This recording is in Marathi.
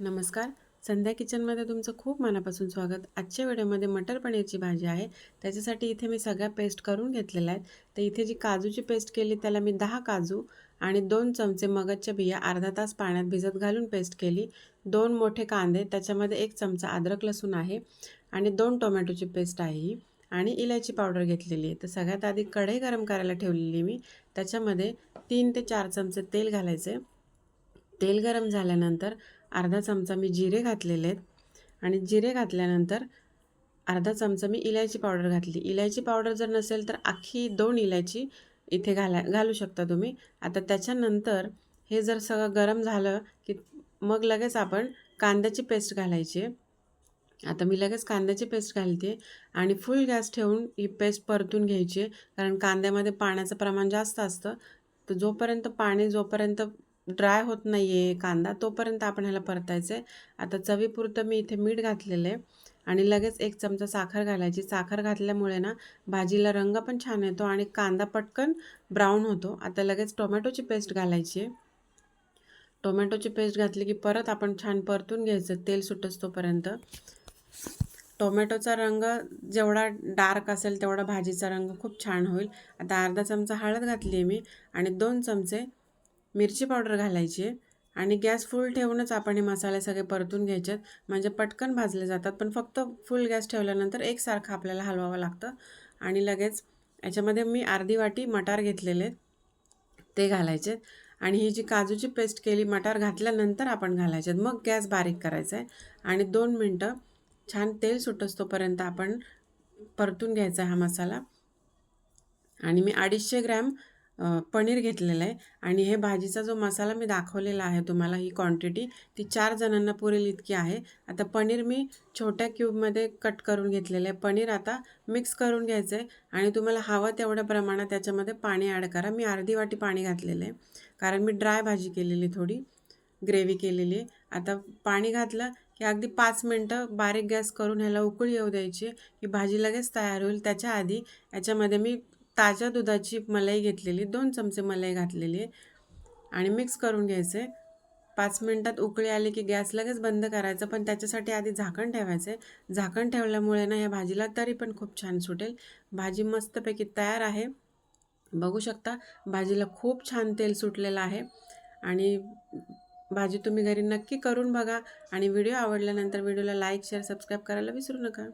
नमस्कार. संध्या किचनमध्ये तुमचं खूप मनापासून स्वागत. आजच्या व्हिडिओमध्ये मटर पनीरची भाजी आहे. त्याच्यासाठी इथे मी सगळ्या पेस्ट करून घेतलेल्या आहेत. तर इथे जी काजूची पेस्ट केली त्याला मी दहा काजू आणि दोन चमचे मगजच्या बिया अर्धा तास पाण्यात भिजत घालून पेस्ट केली. दोन मोठे कांदे त्याच्यामध्ये एक चमचा अद्रक लसूण आहे आणि दोन टोमॅटोची पेस्ट आहे ही. आणि इलायची पावडर घेतलेली आहे. तर सगळ्यात आधी कढई गरम करायला ठेवलेली मी. त्याच्यामध्ये तीन ते चार चमचे तेल घालायचे. तेल गरम झाल्यानंतर अर्धा चमचा मी जिरे घातलेले आहेत. आणि जिरे घातल्यानंतर अर्धा चमचा मी इलायची पावडर घातली. इलायची पावडर जर नसेल तर अख्खी दोन इलायची इथे घाला घालू शकता तुम्ही. आता त्याच्यानंतर हे जर सगळं गरम झालं की मग लगेच आपण कांद्याची पेस्ट घालायची आता मी लगेच कांद्याची पेस्ट घालते आणि फुल गॅस ठेवून ही पेस्ट परतून घ्यायची आहे. कारण कांद्यामध्ये पाण्याचं प्रमाण जास्त असतं. तर जोपर्यंत पाणी जोपर्यंत ड्राय होत नाही आहे कांदा तोपर्यंत आपण ह्याला परतायचं. आहे आता चवीपुरतं मी इथे मीठ घातलेलं आहे आणि लगेच एक चमचा साखर घालायची. साखर घातल्यामुळे ना भाजीला रंग पण छान येतो आणि कांदा पटकन ब्राऊन होतो. आता लगेच टोमॅटोची पेस्ट घालायची. आहे टोमॅटोची पेस्ट घातली की परत आपण छान परतून घ्यायचं. तेल सुटस तोपर्यंत टोमॅटोचा रंग जेवढा डार्क असेल तेवढा भाजीचा रंग खूप छान होईल. आता अर्धा चमचा हळद घातली आहे मी आणि दोन चमचे मिरची पावडर घालायची आहे आणि गॅस फुल ठेवूनच आपण हे मसाले सगळे परतून घ्यायचे आहेत म्हणजे पटकन भाजले जातात पण फक्त फुल गॅस ठेवल्यानंतर एकसारखं आपल्याला हलवावं लागतं. आणि लगेच याच्यामध्ये मी अर्धी वाटी मटार घेतलेले ते घालायचे आणि ही जी काजूची पेस्ट केली मटार घातल्यानंतर आपण घालायचे मग गॅस बारीक करायचा आहे. आणि दोन मिनटं छान तेल सुटस तोपर्यंत आपण परतून घ्यायचा हा मसाला. आणि मी अडीचशे ग्रॅम पनीर घेतलेलं आहे. आणि हे भाजीचा जो मसाला मी दाखवलेला आहे तुम्हाला ही क्वांटिटी ती चार जणांना पुरेल इतकी आहे. आता पनीर मी छोट्या क्यूबमध्ये कट करून घेतलेलं आहे. पनीर आता मिक्स करून घ्यायचं आहे आणि तुम्हाला हवं तेवढ्या प्रमाणात त्याच्यामध्ये पाणी ॲड करा. मी अर्धी वाटी पाणी घातलेलं आहे. कारण मी ड्राय भाजी केलेली थोडी ग्रेव्ही केलेली आहे. आता पाणी घातलं की अगदी पाच मिनटं बारीक गॅस करून ह्याला उकळी येऊ द्यायची. ही भाजी लगेच तयार होईल. त्याच्या आधी याच्यामध्ये मी ताज्या दुधाची मलाई घेतलेली दोन चमचे मलाई घातलेली आहे. आणि मिक्स करून घ्यायचे पाच मिनटात उकळी आली की गॅस लगेच बंद करायचं पण त्याच्यासाठी आधी झाकण ठेवायचं आहे झाकण ठेवल्यामुळे ना ह्या भाजीला तरी पण खूप छान सुटेल. भाजी मस्तपैकी तयार आहे. बघू शकता भाजीला खूप छान तेल सुटलेलं आहे. आणि भाजी तुम्ही घरी नक्की करून बघा. आणि व्हिडिओ आवडल्यानंतर व्हिडिओला लाईक शेअर सबस्क्राईब करायला विसरू नका.